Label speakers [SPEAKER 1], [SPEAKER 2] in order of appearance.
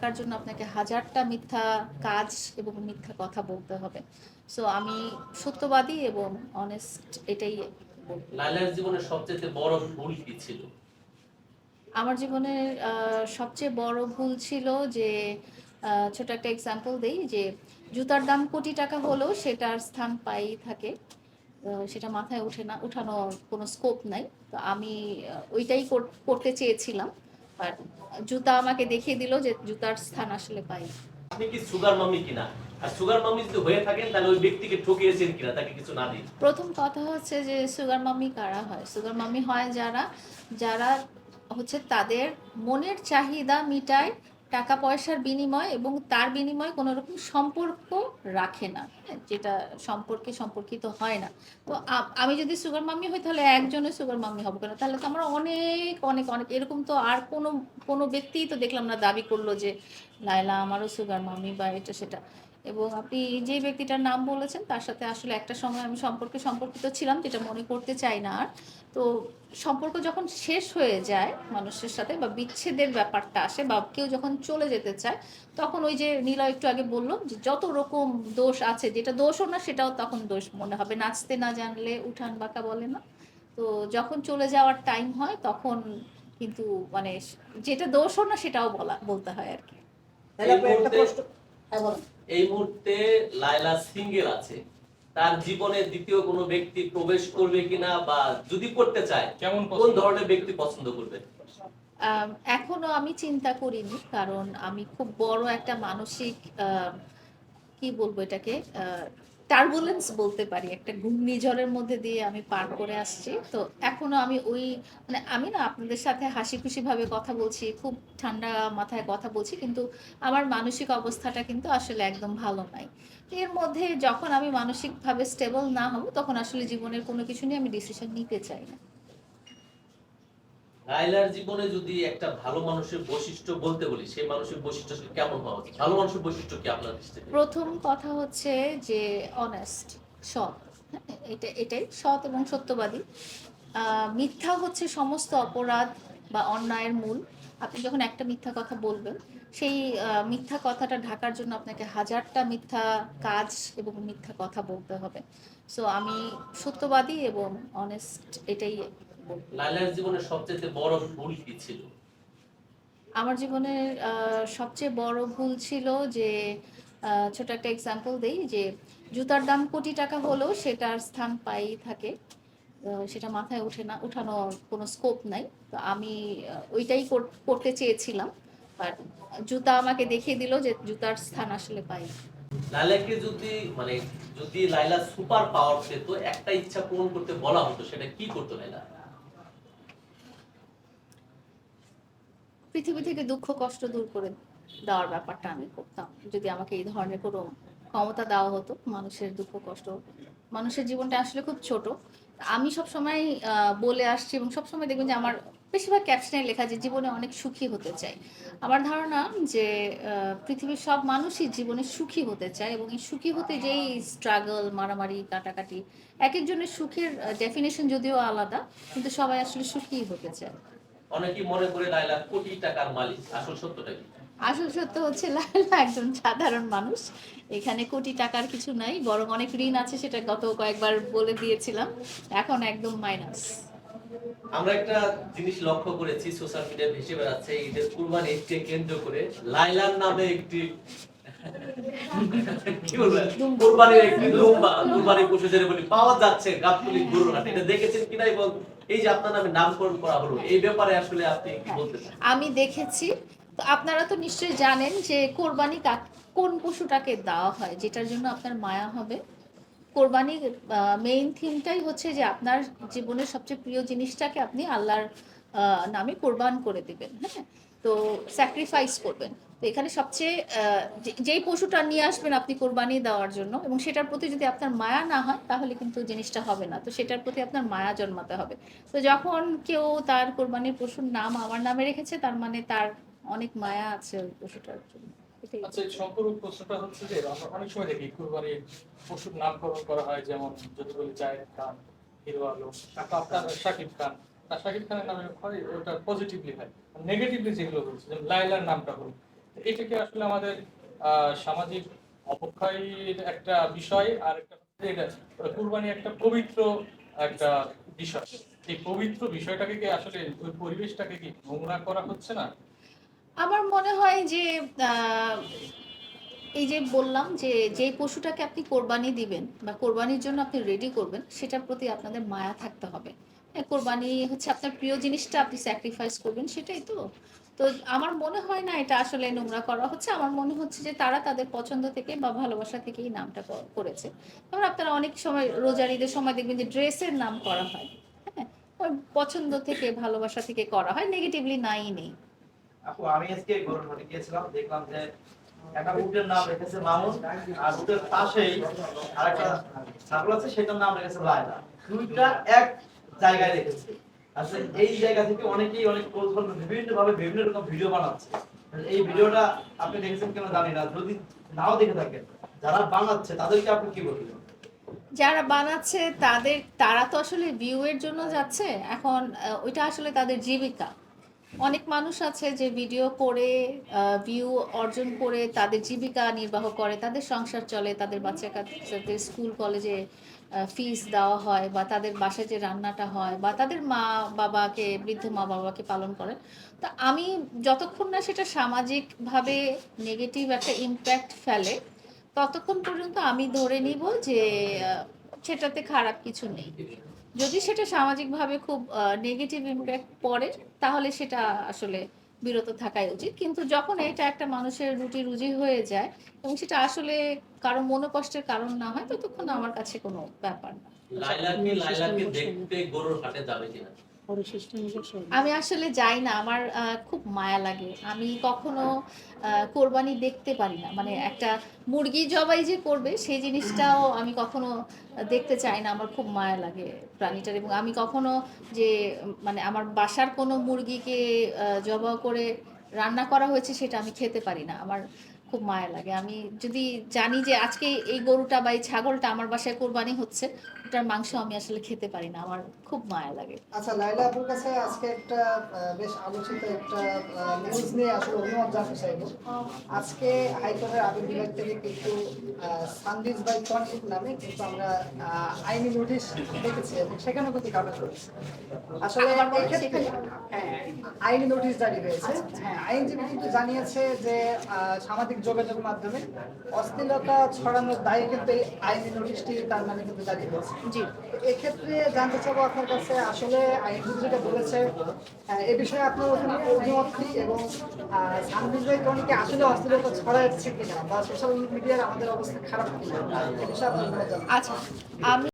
[SPEAKER 1] ঢাকার জন্য আপনাকে হাজারটা মিথ্যা কাজ এবং মিথ্যা কথা বলতে হবে। সো আমি সত্যবাদী এবং অনেস্ট এটাই বলব।
[SPEAKER 2] লাইলার জীবনের সবচেয়ে বড় ভুল কি ছিল?
[SPEAKER 1] আমার জীবনের সবচেয়ে বড় ভুল ছিল যে ছোট একটা এক্সাম্পল দেই যে জুতার দাম কোটি টাকা হলেও সেটার স্থান পাই থাকে। সেটা মাথায় ওঠে না উঠানোর কোনো স্কোপ নাই। তো আমি ওইটাই কর- করতে চেয়েছিলাম। আর জুতা আমাকে দেখিয়ে দিল যে জুতার স্থান আসলে পাই
[SPEAKER 2] আপনি কি সুগার মামি কিনা? আর সুগার মামি যদি হয়ে থাকেন তাহলে ওই ব্যক্তিকে ঠকিয়েছেন কিনা? তাকে কিছু না দিন।
[SPEAKER 1] প্রথম কথা হচ্ছে যে সুগার মামি কারা হয়? সুগার মামি হয় যারা যারা হচ্ছে তাদের মনের চাহিদা মিটায় টাকা পয়সার বিনিময় এবং তার বিনিময়ে কোনো রকম সম্পর্ক রাখে না হ্যাঁ, যেটা সম্পর্কে সম্পর্কিত হয় না। তো আমি যদি সুগার মাম্মি হই তাহলে একজনের সুগার মাম্মি হব কেন? তাহলে তো আমরা অনেক অনেক অনেক এরকম তো আর কোনো কোনো ব্যক্তিই তো দেখলাম না দাবি করল যে লাইলা আমারও সুগার মাম্মি বা এটা সেটা এবং আপনি যে ব্যক্তিটার নাম বলেছেন তার সাথে আসলে একটা সময় আমি সম্পর্কে সম্পর্কিত ছিলাম যেটা মনে করতে চাই না আর। তো সম্পর্ক যখন শেষ হয়ে যায় মানুষের সাথে বা বিচ্ছেদের ব্যাপারটা আসে বা কেউ যখন চলে যেতে চায় তখন ওই যে নীলা একটু আগে বলল যে যত রকম দোষ আছে যেটা দোষও না সেটাও তখন দোষ মনে হবে। নাচতে না জানলে উঠান বাঁকা বলে না। তো যখন চলে যাওয়ার টাইম হয় তখন কিন্তু মানে যেটা দোষও না সেটাও বলা বলতে হয় আর কি।
[SPEAKER 2] এই মুহূর্তে-
[SPEAKER 3] প্রশ্ন হ্যাঁ
[SPEAKER 2] এই মুহূর্তে লাইলা সিঙ্গেল আছে। তার জীবনে দ্বিতীয় কোনো ব্যক্তি প্রবেশ করবে কিনা বা যদি করতে চায়
[SPEAKER 4] কেমন
[SPEAKER 2] কোন ধরনের ব্যক্তি পছন্দ করবে?
[SPEAKER 1] এখনও আমি চিন্তা করিনি কারণ আমি খুব বড় একটা মানসিক আহ, কি বলব এটাকে টার্বুলেন্স বলতে পারি। একটা ঘূর্ণিঝড়ের মধ্যে দিয়ে আমি পার করে আসছি। তো এখনও আমি ওই মানে আমি না আপনাদের সাথে হাসি খুশিভাবে কথা বলছি, খুব ঠান্ডা মাথায় কথা বলছি, কিন্তু আমার মানসিক অবস্থাটা কিন্তু আসলে একদম ভালো নাই। এর মধ্যে যখন আমি মানসিকভাবে স্টেবল না হব, তখন আসলে জীবনের কোনো কিছু নিয়ে আমি ডিসিশন নিতে চাই না।
[SPEAKER 2] লাইলার জীবনে যদি একটা ভালো মানুষের বৈশিষ্ট্য বলতে বলি, সেই মানুষের বৈশিষ্ট্য কেমন হওয়া উচিত? ভালো মানুষের বৈশিষ্ট্য কি আপনার দৃষ্টিতে?
[SPEAKER 1] প্রথম কথা হচ্ছে যে অনেস্ট সৎ। এটা, এটাই সৎ এবং সত্যবাদী। মিথ্যা হচ্ছে সমস্ত অপরাধ বা অন্যায়ের মূল। আপনি যখন একটা মিথ্যা কথা বলবেন, সেই মিথ্যা কথাটা ঢাকার জন্য আপনাকে হাজারটা মিথ্যা কাজ এবং মিথ্যা কথা বলতে হবে। সো আমি সত্যবাদী এবং অনেস্ট এটাই
[SPEAKER 2] লাইলার জীবনের সবচেয়ে বড় ভুল কি ছিল?
[SPEAKER 1] আমার জীবনের সবচেয়ে বড় ভুল ছিল যে ছোট একটা এক্সাম্পল দেই যে জুতার দাম কোটি টাকা হলেও সেটার স্থান পাই থাকে। সেটা মাথায় ওঠে না উঠানোর কোনো স্কোপ নাই। তো আমি ওইটাই করতে চেয়েছিলাম। আর জুতা আমাকে দেখিয়ে দিল যে জুতার স্থান আসলে পাই।
[SPEAKER 2] লাইলাকে যদি মানে যদি লাইলা সুপার পাওয়ার পেত একটা ইচ্ছা পূরণ করতে বলা হতো সেটা কি করতো লাইলা
[SPEAKER 1] পৃথিবী থেকে দুঃখ, কষ্ট দূর করে দেওয়ার ব্যাপারটা আমি করতাম। যদি আমাকে এই ধরনের কোনো ক্ষমতা দেওয়া হতো, মানুষের দুঃখ, কষ্ট, মানুষের জীবনটা আসলে খুব ছোট। আমি সব সময় বলে আসছি এবং সব সময় দেখবেন যে আমার বেশিরভাগ ক্যাপশনে লেখা যে জীবনে অনেক সুখী হতে চাই। আমার ধারণা যে পৃথিবীর সব মানুষই জীবনে সুখী হতে চায় এবং এই সুখী হতে যেই স্ট্রাগল মারামারি, কাটাকাটি এক একজনের সুখের ডেফিনেশন যদিও আলাদা, কিন্তু সবাই আসলে সুখী হতে চায়।
[SPEAKER 2] অনেকেই মনে করে লাইলা কোটি টাকার মালিক আসল সত্যটা কি?
[SPEAKER 1] আসল সত্য হচ্ছে লায়লা একজন সাধারণ মানুষ। এখানে কোটি টাকার কিছু নাই বরং অনেক ঋণ আছে সেটা গত কয়েকবার বলে দিয়েছিলাম এখন একদম মাইনাস
[SPEAKER 2] আমরা একটা জিনিস লক্ষ্য করেছি সোশ্যাল মিডিয়ায় ভেসে বেড়াচ্ছে ঈদের কুরবানি ঈদকে কেন্দ্র করে। লাইলার নামে একটি
[SPEAKER 1] আমি দেখেছি। আপনারা তো নিশ্চয়ই জানেন যে কোরবানি কোন পশুটাকে দেওয়া হয়, যেটার জন্য আপনার মায়া হবে। কোরবানির মেইন থিমটাই হচ্ছে যে আপনার জীবনের সবচেয়ে প্রিয় জিনিসটাকে আপনি আল্লাহর নামে কোরবান করে দিবেন হ্যাঁ? তো স্যাক্রিফাইস করবেন। তো এখানে সবচেয়ে যেই পশুটা নিয়ে আসবেন আপনি কোরবানি দেওয়ার জন্য এবং সেটার প্রতি যদি আপনার মায়া না হয়, তাহলে কিন্তু জিনিসটা হবে না। তো সেটার প্রতি আপনার মায়া জন্মাতে হবে। তো যখন কেউ তার কোরবানির পশুর নাম আমার নামে রেখেছে, তার মানে তার অনেক মায়া আছে ওই পশুটার জন্য।
[SPEAKER 4] আচ্ছা পশুর নামকরণ করা হয়, যেমন যেগুলো বলছে, যেমন লাইলার নামটা হলো এটাকে আসলে আমাদের সামাজিক অপক্ষয়ের একটা বিষয় আর একটা কুরবানি একটা পবিত্র একটা বিষয়। এই পবিত্র বিষয়টাকে কি আসলে ওই পরিবেশটাকে কি নোংরা করা হচ্ছে না?
[SPEAKER 1] আমার মনে হয় যে এই যে বললাম যে যে পশুটাকে আপনি কোরবানি দিবেন বা কোরবানির জন্য আপনি রেডি করবেন সেটার প্রতি আপনাদের মায়া থাকতে হবে। হ্যাঁ, কোরবানি হচ্ছে আপনার প্রিয় জিনিসটা আপনি স্যাক্রিফাইস করবেন সেটাই তো। তো আমার মনে হয় না এটা আসলে নোংরা করা হচ্ছে। আমার মনে হচ্ছে যে তারা তাদের পছন্দ থেকে বা ভালোবাসা থেকেই নামটা করেছে। এবার আপনারা অনেক সময় রোজার ঈদের সময় দেখবেন যে ড্রেসের নাম করা হয় হ্যাঁ? পছন্দ থেকে, ভালোবাসা থেকে করা হয়, নেগেটিভলি নাই নেই।
[SPEAKER 3] আপু, আমি আজকে গরুর হাটে গিয়েছিলাম, দেখলাম যে একটা উটের নাম রেখেছে মামুন, আর উটের পাশেই আরেকটা ছাগল আছে, সেটার নাম রেখেছে লায়লা। দুইটা এক জায়গায় রেখেছে। এই জায়গা থেকে অনেকেই অনেক কৌশল বিভিন্ন ভাবে বিভিন্ন রকম ভিডিও বানাচ্ছে। এই ভিডিওটা আপনি দেখেছেন জানি না, যদি নাও দেখে থাকেন, যারা বানাচ্ছে তাদেরকে আপনি কি বলবেন?
[SPEAKER 1] যারা বানাচ্ছে তাদের, তারা তো আসলে ভিউ এর জন্য যাচ্ছে, এখন ওইটা আসলে তাদের জীবিকা। অনেক মানুষ আছে যে ভিডিও করে ভিউ অর্জন করে, তাদের জীবিকা নির্বাহ করে, তাদের সংসার চলে, তাদের বাচ্চা কাচ্চাদের স্কুল কলেজে ফিস দেওয়া হয় বা তাদের বাসায় যে রান্নাটা হয় বা তাদের মা বাবাকে, বৃদ্ধ মা বাবাকে পালন করে তা আমি যতক্ষণ না সেটা সামাজিকভাবে নেগেটিভ একটা ইম্প্যাক্ট ফেলে, ততক্ষণ পর্যন্ত আমি ধরে নিব যে সেটাতে খারাপ কিছু নেই। যদি সেটা সামাজিকভাবে খুব নেগেটিভ ইম্প্যাক্ট পড়ে, তাহলে সেটা আসলে বিরত থাকাই উচিত। কিন্তু যখন এটা একটা মানুষের রুটি রুজি হয়ে যায় এবং সেটা আসলে কারও মনোকষ্টের কারণ না হয়, ততক্ষণ আমার কাছে কোনো ব্যাপার না।
[SPEAKER 2] লাইলাকে লাইলাকে দেখতে গরুর হাটে যাবে কিনা?
[SPEAKER 1] আমি আসলে যাই না, আমার খুব মায়া লাগে। আমি কখনো কোরবানি দেখতে পারি না। মানে একটা মুরগি জবাই যে করবে, সেই জিনিসটাও আমি কখনো দেখতে চাই না। আমার খুব মায়া লাগে প্রাণীটার। এবং আমি কখনো যে মানে আমার বাসার কোনো মুরগিকে জবাই করে রান্না করা হয়েছে, সেটা আমি খেতে পারি না। আমার খুব মায়া লাগে। আমি যদি জানি যে আজকে এই গরুটা বা এই ছাগলটা আমার বাসায় কোরবানি হচ্ছে ওটার মাংস আমি আসলে খেতে পারি না। আমার খুব মায়া লাগে।
[SPEAKER 5] আচ্ছা লাইলা আপুর কাছে আজকে একটা বেশ আলোচিত একটা নিউজ নিয়ে আসলে অভিমত জানতে চাইব। আজকে হাইকোর্টের আপিল বিভাগ থেকে কিন্তু সানদিস বাই টনিক নামে কিন্তু আমরা আইনি নোটিশ দেখেছি এবং সেখানেও কিন্তু কাগজ রয়েছে। আসলে
[SPEAKER 1] বলেন
[SPEAKER 5] এক্ষেত্রে
[SPEAKER 1] সেখানে?
[SPEAKER 5] হ্যাঁ আইনি নোটিশ জারি হয়েছে। হ্যাঁ আইনজীবী কিন্তু জানিয়েছে যে সামাজিক যোগাযোগের মাধ্যমে অশ্লীলতা ছড়ানোর দায়ে কিন্তু এই আইনি নোটিশটি তার মানে কিন্তু জারি হয়েছে।
[SPEAKER 1] জি।
[SPEAKER 5] এক্ষেত্রে জানতে চাবো আপনার কাছে আসলে আইনজীবী যেটা বলেছে এ বিষয়ে আপনার অভিমত কি এবং টনিকে আসলে অস্থিরতা ছড়াচ্ছে কিনা বা সোশ্যাল মিডিয়ার আমাদের অবস্থা খারাপ কিনা।
[SPEAKER 1] আচ্ছা আমি